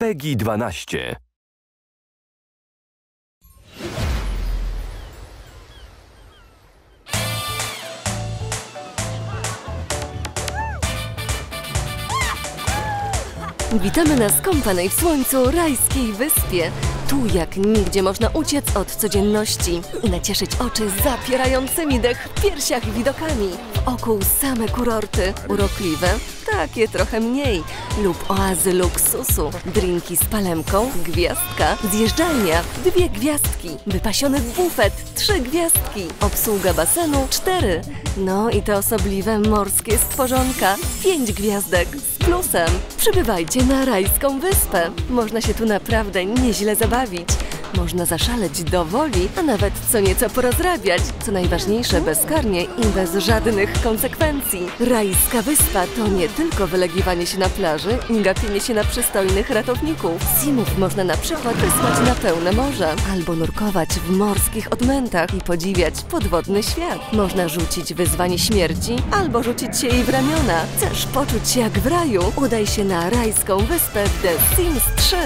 PEGI 12. Witamy na skąpanej w słońcu rajskiej wyspie. Tu jak nigdzie można uciec od codzienności i nacieszyć oczy zapierającymi dech w piersiach widokami. Wokół same kurorty, urokliwe, takie trochę mniej, lub oazy luksusu, drinki z palemką, gwiazdka, zjeżdżalnia, dwie gwiazdki, wypasiony bufet, trzy gwiazdki, obsługa basenu, cztery. No i te osobliwe morskie stworzonka, pięć gwiazdek. Z plusem. Przybywajcie na rajską wyspę. Można się tu naprawdę nieźle zabawić. Można zaszaleć do woli, a nawet co nieco porozrabiać. Co najważniejsze, bezkarnie i bez żadnych konsekwencji. Rajska wyspa to nie tylko wylegiwanie się na plaży i gapienie się na przystojnych ratowników. Simów można na przykład wysłać na pełne morze, albo nurkować w morskich odmętach i podziwiać podwodny świat. Można rzucić wyzwanie śmierci, albo rzucić się jej w ramiona. Chcesz poczuć się jak w raju? Udaj się na rajską wyspę w The Sims 3.